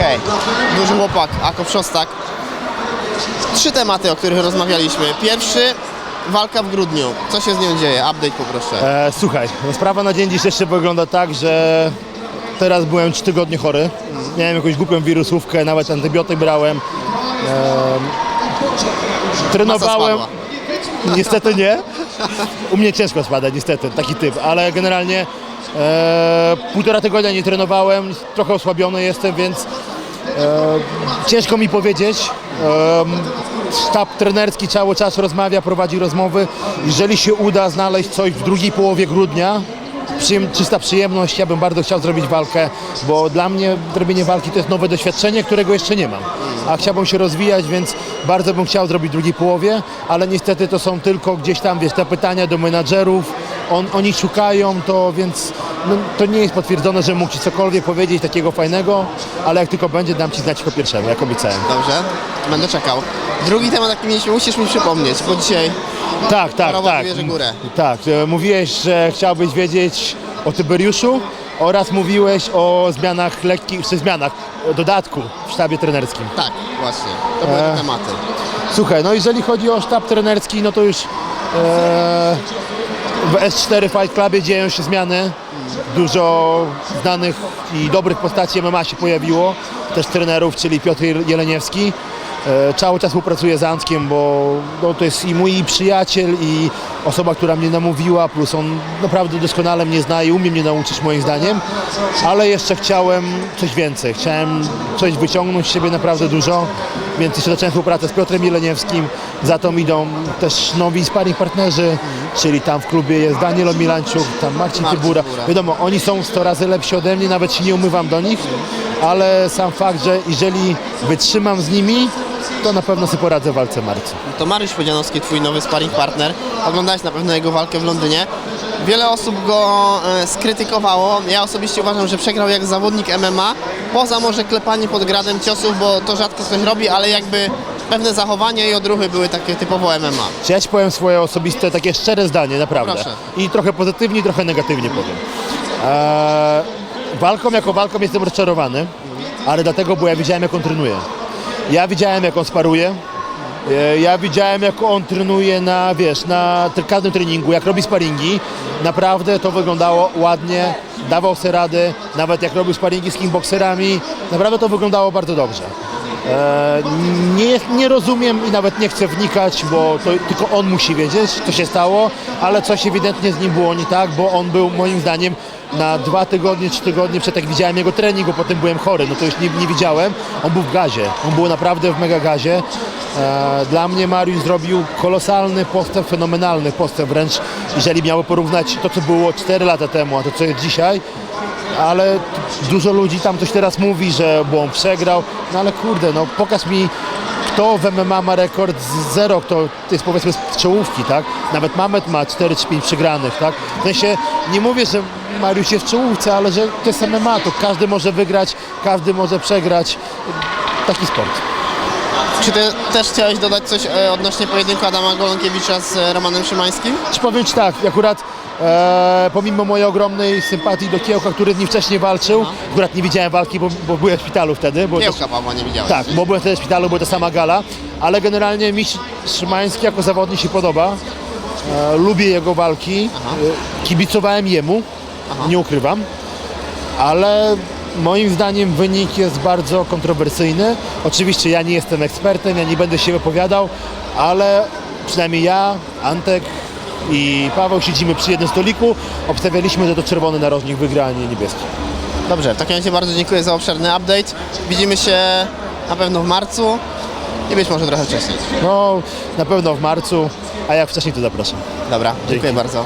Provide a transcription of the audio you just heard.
Okej, duży chłopak, Akop Szostak. Trzy tematy, o których rozmawialiśmy. Pierwszy, walka w grudniu. Co się z nią dzieje? Update poproszę. E, słuchaj, no sprawa na dzień dzisiejszy wygląda tak, że teraz byłem 3 tygodnie chory. Miałem jakąś głupią wirusówkę, nawet antybiotyk brałem. E, trenowałem. Niestety nie. U mnie ciężko spada, niestety, taki typ, ale generalnie e, półtora tygodnia nie trenowałem, trochę osłabiony jestem, więc ciężko mi powiedzieć. E, sztab trenerski cały czas rozmawia, prowadzi rozmowy. Jeżeli się uda znaleźć coś w drugiej połowie grudnia, czysta przyjemność, ja bym bardzo chciał zrobić walkę, bo dla mnie zrobienie walki to jest nowe doświadczenie, którego jeszcze nie mam. A chciałbym się rozwijać, więc bardzo bym chciał zrobić w drugiej połowie, ale niestety to są tylko gdzieś tam, wiesz, te pytania do menadżerów, on, oni szukają to, więc no, to nie jest potwierdzone, że mógł Ci cokolwiek powiedzieć takiego fajnego, ale jak tylko będzie, dam Ci znać jako pierwszemu, jak obiecałem. Dobrze, będę czekał. Drugi temat, jaki mieliśmy, musisz mi przypomnieć, bo dzisiaj Tak, tak, tak. bierze górę. Tak, e, mówiłeś, że chciałbyś wiedzieć o Tyberiuszu oraz mówiłeś o zmianach lekkich, czy zmianach, o dodatku w sztabie trenerskim. tak, właśnie, to były te E. tematy. Słuchaj, no jeżeli chodzi o sztab trenerski, no to już e, w S4 Fight Clubie dzieją się zmiany. Dużo znanych i dobrych postaci MMA się pojawiło, też trenerów, czyli Piotr Jeleniewski. E, cały czas współpracuję z Antkiem, bo no, to jest i mój przyjaciel, i osoba, która mnie namówiła, plus on naprawdę doskonale mnie zna i umie mnie nauczyć moim zdaniem, ale jeszcze chciałem coś więcej, chciałem coś wyciągnąć z siebie naprawdę dużo, więc jeszcze zacząłem współpracę z Piotrem Jeleniewskim, za to idą też nowi sparring partnerzy, czyli tam w klubie jest Daniel Omilańczuk, tam Marcin Marcin Tybura. Tybura. Wiadomo, oni są 100 razy lepsi ode mnie, nawet się nie umywam do nich, ale sam fakt, że jeżeli wytrzymam z nimi, to na pewno sobie poradzę w walce marcu. To Mariusz Podzianowski, twój nowy sparring partner. Oglądałeś na pewno jego walkę w Londynie. Wiele osób go e, skrytykowało. Ja osobiście uważam, że przegrał jak zawodnik MMA. Poza może klepanie pod gradem ciosów, bo to rzadko ktoś robi, ale jakby pewne zachowania i odruchy były takie typowo MMA. Czy ja ci powiem swoje osobiste, takie szczere zdanie, naprawdę. Proszę. I trochę pozytywnie, trochę negatywnie powiem. Eee, walką jako walką jestem rozczarowany, ale dlatego, bo ja widziałem, jak on trenuje. Ja widziałem, jak on sparuje. E, Ja widziałem, jak on trenuje na, wiesz, na każdym treningu, jak robi sparingi. Naprawdę to wyglądało ładnie, dawał sobie radę, nawet jak robił sparingi z kickboxerami. Naprawdę to wyglądało bardzo dobrze. E, nie, nie rozumiem i nawet nie chcę wnikać, bo to tylko on musi wiedzieć, co się stało, ale coś ewidentnie z nim było nie tak, bo on był moim zdaniem na dwa tygodnie, trzy tygodnie przed jak widziałem jego trening, bo potem byłem chory, no to już nie, nie widziałem. On był w gazie, on był naprawdę w mega gazie. E, dla mnie Mariusz zrobił kolosalny postęp, fenomenalny postęp wręcz, jeżeli miało porównać to, co było 4 lata temu, a to, co jest dzisiaj, ale dużo ludzi tam coś teraz mówi, że bo on przegrał, no ale kurde, no pokaż mi kto w MMA ma rekord z zero, kto jest powiedzmy z czołówki, tak? Nawet Mamet ma 4 czy 5 przegranych, tak? W sensie nie mówię, że Mariusz jest w czołówce, ale że to jest MMA, to każdy może wygrać, każdy może przegrać. Taki sport. Czy ty też chciałeś dodać coś e, odnośnie pojedynku Adama Golonkiewicza z e, Romanem Szymańskim? Czy powiem Ci tak, akurat e, pomimo mojej ogromnej sympatii do Kiełka, który z nim wcześniej walczył, akurat nie widziałem walki, bo, bo byłem w szpitalu wtedy. Bo Kiełka Pawła nie widziałeś. Tak, bo byłem wtedy w szpitalu, była to sama gala, ale generalnie mi Szymański jako zawodnik się podoba. E, lubię jego walki, e, kibicowałem jemu, nie ukrywam, ale moim zdaniem wynik jest bardzo kontrowersyjny. Oczywiście ja nie jestem ekspertem, ja nie będę się wypowiadał, ale przynajmniej ja, Antek i Paweł siedzimy przy jednym stoliku, obstawialiśmy, że to czerwony narożnik wygra, a nie niebieski. Dobrze, w takim razie bardzo dziękuję za obszerny update. Widzimy się na pewno w marcu i być może trochę wcześniej. No, na pewno w marcu, a jak wcześniej to zapraszam. Dobra, dziękuję Dzięki. bardzo.